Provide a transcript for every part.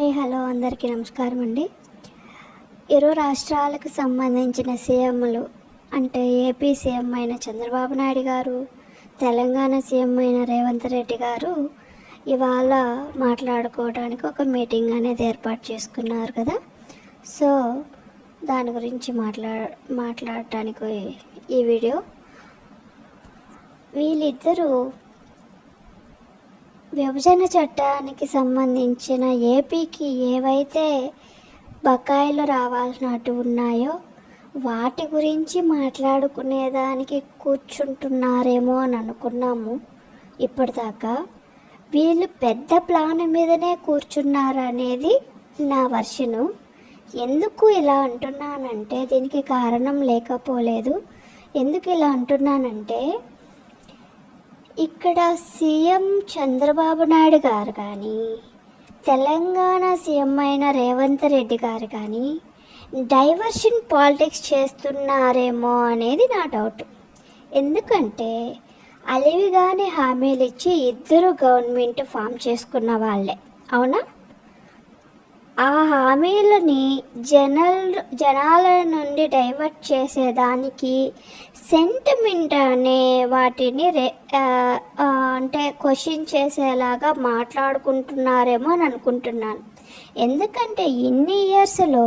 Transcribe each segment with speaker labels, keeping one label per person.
Speaker 1: Hello అందరికీ నమస్కారం అండి ఇరు రాష్ట్రాలకు సంబంధించిన సీఎంలు అంటే ఏపీ సీఎం అయిన చంద్రబాబు నాయుడు గారు తెలంగాణ సీఎం అయిన రేవంత్ రెడ్డి గారు ఇవాళ మాట్లాడుకోవడానికి ఒక మీటింగ్ అనేది ఏర్పాటు చేసుకున్నారు కదా. సో దాని గురించి మాట్లా మాట్లాడటానికి ఈ వీడియో. వీళ్ళిద్దరూ విభజన చట్టానికి సంబంధించిన ఏపీకి ఏవైతే బకాయిలు రావాల్సినట్టు ఉన్నాయో వాటి గురించి మాట్లాడుకునేదానికి కూర్చుంటున్నారేమో అని అనుకున్నాము. ఇప్పటిదాకా వీళ్ళు పెద్ద ప్లాన్ మీదనే కూర్చున్నారనేది నా వర్షను. ఎందుకు ఇలా అంటున్నానంటే దీనికి కారణం లేకపోలేదు. ఎందుకు ఇలా అంటున్నానంటే ఇక్కడ సీఎం చంద్రబాబు నాయుడు గారు కానీ తెలంగాణ సీఎం అయిన రేవంత్ రెడ్డి గారు కానీ డైవర్షన్ పాలిటిక్స్ చేస్తున్నారేమో అనేది నా డౌట్. ఎందుకంటే అలివిగానే హామీలు ఇచ్చి ఇద్దరు గవర్నమెంట్ ఫామ్ చేసుకున్న వాళ్ళే. అవునా? ఆ హామీలని జనల్ జనాల నుండి డైవర్ట్ చేసేదానికి సెంటిమెంట్ అనే వాటిని రే అంటే క్వశ్చన్ చేసేలాగా మాట్లాడుకుంటున్నారేమో అని అనుకుంటున్నాను. ఎందుకంటే ఇన్ని ఇయర్స్లో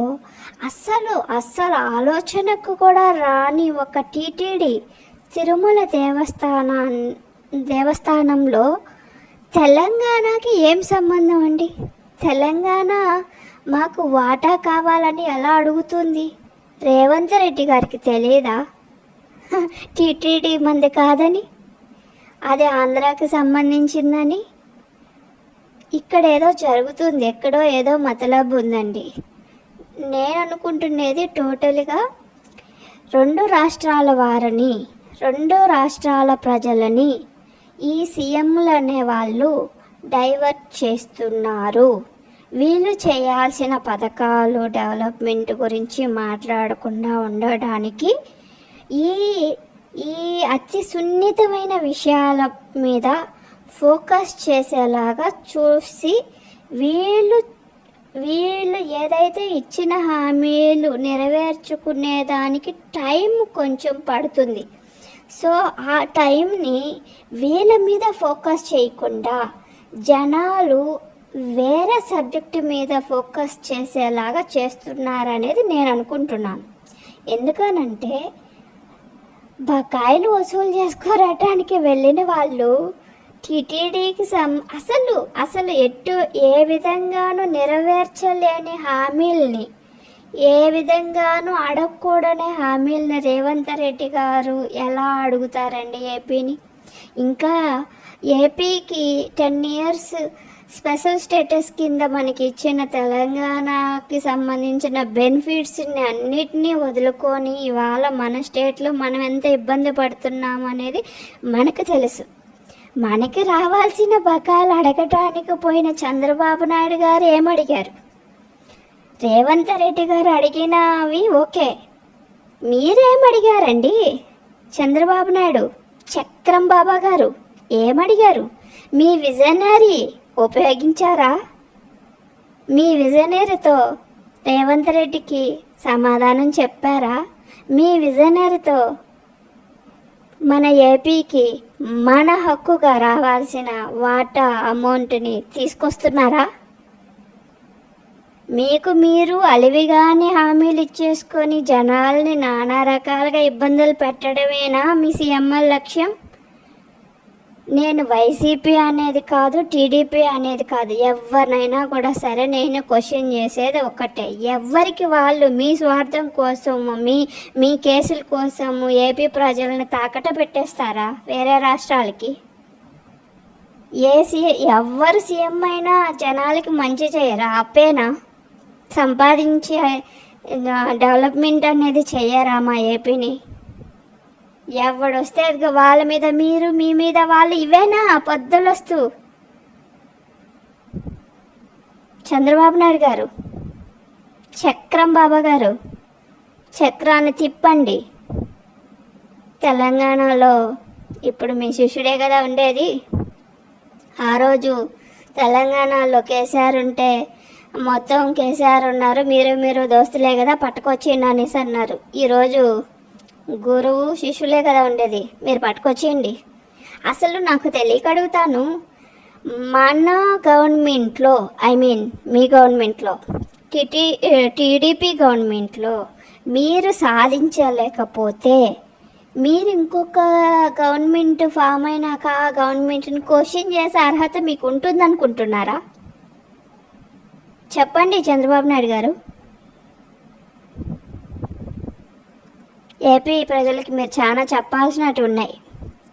Speaker 1: అస్సలు అస్సలు ఆలోచనకు కూడా రాని ఒక టీటీడీ తిరుమల దేవస్థానా దేవస్థానంలో తెలంగాణకి ఏం సంబంధం అండి? తెలంగాణ మాకు వాటా కావాలని ఎలా అడుగుతుంది? రేవంత్ రెడ్డి గారికి తెలియదా టీటీడీ మంది కాదని? అది ఆంధ్రాకి సంబంధించిందని? ఇక్కడ ఏదో జరుగుతుంది ఎక్కడో ఏదో మతలబు ఉందండి. నేను అనుకుంటున్నది టోటల్గా రెండు రాష్ట్రాల వారిని రెండు రాష్ట్రాల ప్రజలని ఈ సీఎంలు అనే వాళ్ళు డైవర్ట్ చేస్తున్నారు. వీళ్ళు చేయాల్సిన పథకాలు డెవలప్మెంట్ గురించి మాట్లాడకుండా ఉండడానికి ఈ ఈ అతి సున్నితమైన విషయాల మీద ఫోకస్ చేసేలాగా చూసి వీళ్ళు వీళ్ళు ఏదైతే ఇచ్చిన హామీలు నెరవేర్చుకునేదానికి టైం కొంచెం పడుతుంది. సో ఆ టైంని వీళ్ళ మీద ఫోకస్ చేయకుండా జనాలు వేరే సబ్జెక్టు మీద ఫోకస్ చేసేలాగా చేస్తున్నారనేది నేను అనుకుంటున్నాను. ఎందుకనంటే బకాయిలు వసూలు చేసుకోవటానికి వెళ్ళిన వాళ్ళు టీటీడీకి సం అసలు అసలు ఎటు ఏ విధంగానూ నెరవేర్చలేని హామీల్ని ఏ విధంగానూ అడగకూడని హామీలను రేవంత్ రెడ్డి గారు ఎలా అడుగుతారండి ఏపీని? ఇంకా ఏపీకి టెన్ ఇయర్స్ స్పెషల్ స్టేటస్ కింద మనకి ఇచ్చిన తెలంగాణకి సంబంధించిన బెనిఫిట్స్ని అన్నిటినీ వదులుకొని ఇవాళ మన స్టేట్లో మనం ఎంత ఇబ్బంది పడుతున్నాం అనేది మనకు తెలుసు. మనకి రావాల్సిన బకాలు అడగటానికి పోయిన చంద్రబాబు నాయుడు గారు ఏమడిగారు? రేవంత్ రెడ్డి గారు అడిగినవి ఓకే. మీరేమడిగారండి? చంద్రబాబు నాయుడు చక్రం బాబా గారు ఏమడిగారు? మీ విజనరీ ఉపయోగించారా? మీ విజనరీతో రేవంత్ రెడ్డికి సమాధానం చెప్పారా? మీ విజనరీతో మన ఏపీకి మన హక్కుగా రావాల్సిన వాటా అమౌంట్ని తీసుకొస్తున్నారా? మీకు మీరు అలివిగానే హామీలు ఇచ్చేసుకొని జనాల్ని నానా రకాలుగా ఇబ్బందులు పెట్టడమేనా మీ సీఎంఎల్ లక్ష్యం? నేను వైసీపీ అనేది కాదు టీడీపీ అనేది కాదు. ఎవరినైనా కూడా సరే నేను క్వశ్చన్ చేసేది ఒక్కటే. ఎవరికి వాళ్ళు మీ స్వార్థం కోసము మీ మీ కేసుల కోసము ఏపీ ప్రజలను తాకట పెట్టేస్తారా వేరే రాష్ట్రాలకి? ఏ సీ ఎవరు సీఎం అయినా జనాలకి మంచి చేయరా? అప్పేనా? సంపాదించే డెవలప్మెంట్ అనేది చేయరా మా ఏపీని? ఎవడొస్తే అదిగో వాళ్ళ మీద మీరు మీ మీద వాళ్ళు ఇవేనా? పొద్దులొస్తూ. చంద్రబాబు నాయుడు గారు చక్రం బాబా గారు చక్రాన్ని తిప్పండి. తెలంగాణలో ఇప్పుడు మీ శిష్యుడే కదా ఉండేది. ఆ రోజు తెలంగాణలో కేసీఆర్ ఉంటే మొత్తం కేసీఆర్ ఉన్నారు. మీరు మీరు దోస్తులే కదా పట్టుకొచ్చేయండి అనేసి అన్నారు. ఈరోజు గురువు శిష్యులే కదా ఉండేది. మీరు పట్టుకొచ్చేయండి. అసలు నాకు తెలియక అడుగుతాను. మన గవర్నమెంట్లో ఐ మీన్ మీ గవర్నమెంట్లో టిటి టీడీపీ గవర్నమెంట్లో మీరు సాధించలేకపోతే మీరు ఇంకొక గవర్నమెంట్ ఫామ్ అయినాక ఆ గవర్నమెంట్ని క్వశ్చన్ చేసే అర్హత మీకు ఉంటుందనుకుంటున్నారా చెప్పండి చంద్రబాబు నాయుడు గారు. ఏపీ ప్రజలకి మీరు చాలా చెప్పాల్సినవి ఉన్నాయి.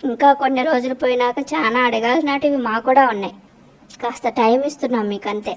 Speaker 1: ఇంకా కొన్ని రోజులు పోయినాక చాలా అడగాల్సినవి మా కూడా ఉన్నాయి. కాస్త టైం ఇస్తున్నాం మీకు అంతే